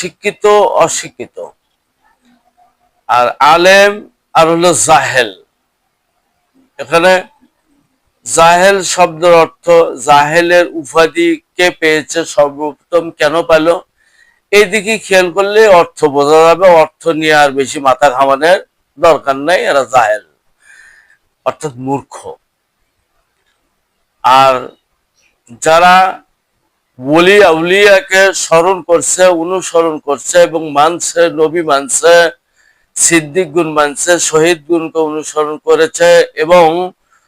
শিক্ষিত, অশিক্ষিত। আর আলেম আর হলো জাহেল। এখানে জাহেল শব্দের অর্থ, জাহেলের উপাধি কে পেয়েছে সর্বপ্রথম কেন পেল? এইদিকে খেয়াল করলে অর্থ বোঝা যাবে, অর্থ নিয়ে আর বেশি মাথা ঘামানোর দরকার নাই, এরা জাহেল। অর্থাৎ মূর্খ। আর যারা বলি আউলিয়াকে স্মরণ করছে, অনুসরণ করছে এবং মানছে, নবী মানছে সিদ্দিক গুণ মানছে শহীদ গুণকে অনুসরণ করেছে এবং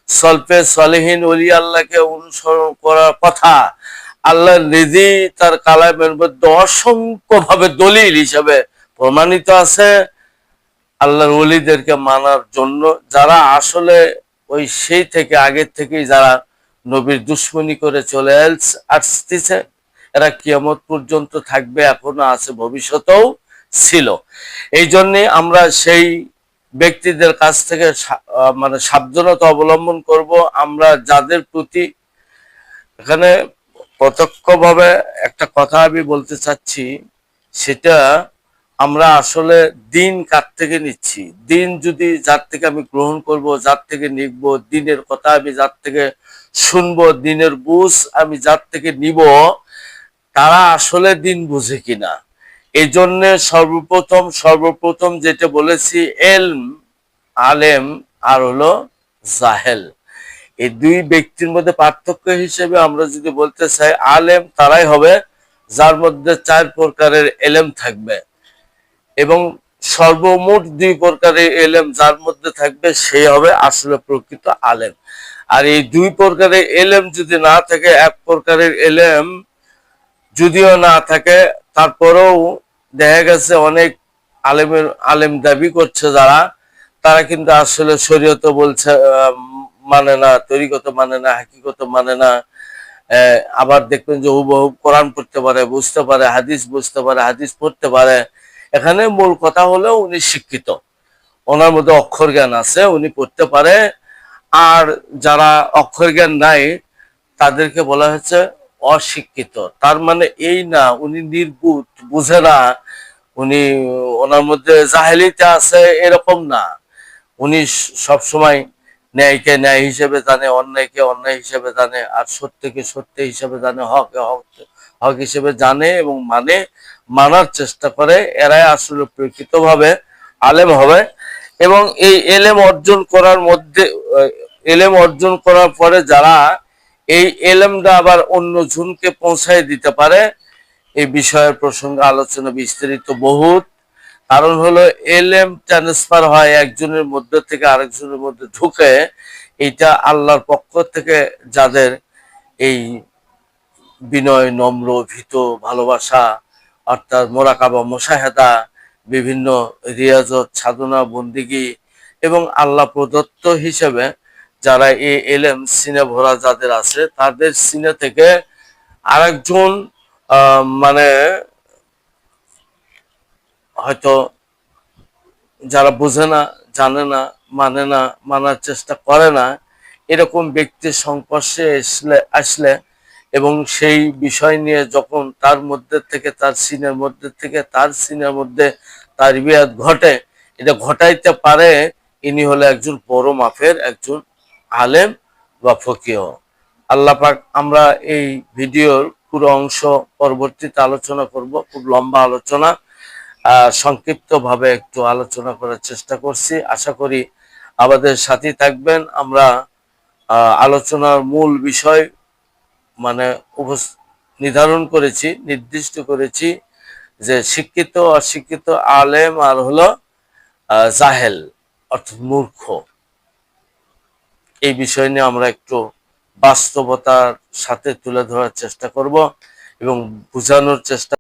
সল্পে সলেহীন অলি আল্লাহকে অনুসরণ করার কথা। আল্লাহ নিজে তার কালামের মধ্যে অসংখ্য ভাবে দলিল হিসাবে প্রমাণিত আছে আল্লাহর ওলিদেরকে মানার জন্য। যারা আসলে ওই সেই থেকে আগের থেকেই যারা নবীর দুশ্মনী করে চলে আস- আসতেছে এরা কিয়ামত পর্যন্ত থাকবে, এখনও আছে, ভবিষ্যতেও ছিল। এই জন্যে আমরা সেই ব্যক্তিদের কাছ থেকে মানে সাবধানতা অবলম্বন করব। আমরা যাদের প্রতি এখানে প্রত্যক্ষভাবে একটা কথা আমি বলতে চাচ্ছি, সেটা আমরা আসলে দিন কার থেকে নিচ্ছি? দিন যদি যার থেকে আমি গ্রহণ করব, যার থেকে নিব, দিনের কথা আমি যার থেকে শুনব, দিনের বুঝ আমি যার থেকে নিব তারা আসলে দিন বুঝে কিনা। এই জন্যে সর্বপ্রথম সর্বপ্রথম যেটা বলেছি, এলম, আলেম, আর হলো জাহেল। এই দুই ব্যক্তির মধ্যে পার্থক্য হিসেবে আমরা যদি বলতে চাই, আলেম তারাই হবে, যার মধ্যে চার প্রকারের এলেম থাকবে। এবং সর্বমোট দুই প্রকারের এলেম যার মধ্যে থাকবে সেই হবে আসলে প্রকৃত আলেম। আর এই দুই প্রকারের এলেম যদি না থাকে, এক প্রকারের এলেম যদিও না থাকে, তারপরেও দেখা গেছে অনেক আলেমের, আলেম দাবি করছে যারা, তারা কিন্তু আসলে শরীয়ত বলছে মানে না তরিগত মানে না হাকিগত মানে না আবার দেখবেন যে হুবহু কোরআন পড়তে পারে, বুঝতে পারে, হাদিস বুঝতে পারে, হাদিস পড়তে পারে। এখানে মূল কথা হলো উনি শিক্ষিত। ওনার মধ্যে অক্ষর জ্ঞান আছে, উনি পড়তে পারে। আর যারা অক্ষর জ্ঞান নাই, তাদেরকে বলা হয়েছে অশিক্ষিত। তার মানে এই না, উনি নির্বুত বুঝে না, উনি ওনার মধ্যে জাহেলিতে আছে এরকম না। উনি সব সময় ন্যায়কে ন্যায় হিসেবে জানে, অন্যায়কে অন্যায় হিসেবে জানে, আর সত্যকে সত্য হিসেবে জানে হক হক হক হিসেবে জানে এবং মানে মানার চেষ্টা করে, এরাই আসলে প্রকৃতভাবে আলেম হবে। এবং এই এলেম অর্জন করার মধ্যে এলেম অর্জন করার পরে যারা এই এলেমটা আবার অন্য জনকে পৌঁছায় দিতে পারে। এই বিষয়ের প্রসঙ্গে আলোচনা বিস্তারিত বহুত। কারণ হলো, এলেম ট্রান্সফার হয় একজনের মধ্যে থেকে আরেকজনের মধ্যে ঢুকে। এটা আল্লাহর পক্ষ থেকে যাদের এই বিনয়, নম্র, ভীত, ভালোবাসা, অর্থাৎ মোরাকাবা, মোশাহেদা, বিভিন্ন রিয়াজত, সাধনা, বন্দিগি এবং আল্লাহ প্রদত্ত হিসেবে যারা এই এলেম সিনে ভরা যাদের আছে, তাদের সিনে থেকে আরেকজন মানে হয়তো যারা বোঝে না, জানে না মানে না, মানার চেষ্টা করে না, এরকম ব্যক্তির সংস্পর্শে আসলে আসলে এবং সেই বিষয় নিয়ে যখন তার মধ্যে থেকে, তার সিনের মধ্যে থেকে, তার সিনের মধ্যে তার বিয়াদ ঘটে, এটা ঘটাইতে পারে, ইনি হলো একজন বড় মাফের একজন আলেম বা ফকিও আল্লাহ পাক, আমরা এই ভিডিওর পুরো অংশ পরবর্তীতে আলোচনা করব। খুব লম্বা আলোচনা। সংক্ষিপ্তভাবে একটু আলোচনা করার চেষ্টা করছি। আশা করি আমাদের সাথে থাকবেন। আমরা আলোচনার মূল বিষয় মানে নির্ধারণ করেছি, নির্দিষ্ট করেছি যে শিক্ষিত, অশিক্ষিত, আলেম আর হলো জাহেল, অর্থাৎ মূর্খ। এই বিষয় নিয়ে আমরা একটু বাস্তবতার সাথে তুলে ধরার চেষ্টা করব এবং বোঝানোর চেষ্টা